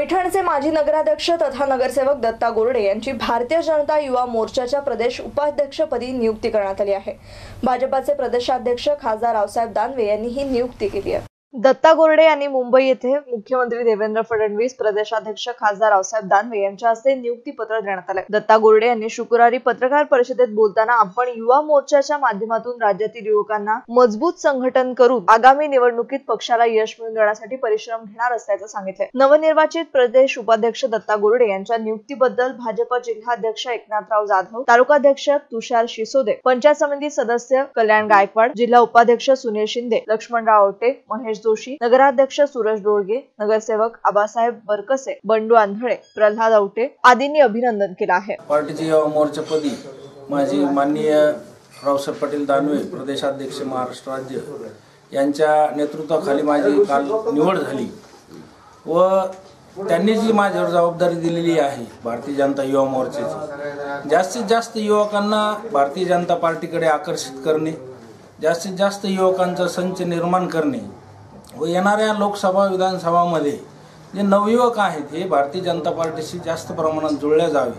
पैठणचे माजी नगराध्यक्ष तथा नगरसेवक दत्ता गोरडे यांची भारतीय जनता युवा मोर्चाच्या प्रदेश उपाध्यक्षपदी नियुक्ती करण्यात आली आहे. भाजपाचे प्रदेशाध्यक्ष खासदार रावसाहेब दानवे यांनी ही नियुक्ती केली आहे. दत्ता गोरडे यांनी मुंबई येथे मुख्यमंत्री देवेंद्र फडणवीस प्रदेशाध्यक्ष खासदार रावसाहेब दानवे यांच्या हस्ते नियुक्ती पत्र देण्यात आले. दत्ता गोरडे यांनी शुक्रवारी पत्रकार परिषदेत बोलताना आपण युवा मोर्चाच्या माध्यमातून राज्यातील युवकांना मजबूत संघटन करून आगामी निवडणुकीत पक्षाला यश मिळवून देण्यासाठी परिश्रम घेणार असल्याचं सांगितले नवनिर्वाचित प्रदेश उपाध्यक्ष दत्ता गोरडे यांच्या नियुक्तीबद्दल भाजप जिल्हाध्यक्ष एकनाथराव जाधव तालुकाध्यक्ष तुषार शिसोदे पंचायत समिती सदस्य कल्याण गायकवाड जिल्हा उपाध्यक्ष सुनील शिंदे लक्ष्मणराव आवटे महेश जोशी नगराध्यक्ष सूरज डोळगे नगरसेवक आबासाहेब बरकसे बंडू आंधळे प्रल्हाद आवटे आदींनी अभिनंदन केलं आहे. पार्टीचे युवा मोर्चापदी माझी माननीय रावसाहेब पाटील दानवे प्रदेशाध्यक्ष महाराष्ट्र राज्य यांच्या नेतृत्वाखाली माझी काल निवड झाली व त्यांनी जी माझ्यावर जबाबदारी दिलेली आहे भारतीय जनता युवा मोर्चाची जास्तीत जास्त युवकांना भारतीय जनता पार्टीकडे आकर्षित करणे जास्तीत जास्त युवकांचा संच निर्माण करणे व येणाऱ्या लोकसभा विधानसभामध्ये जे नवयुवक आहेत हे भारतीय जनता पार्टीशी जास्त प्रमाणात जुळले जावे.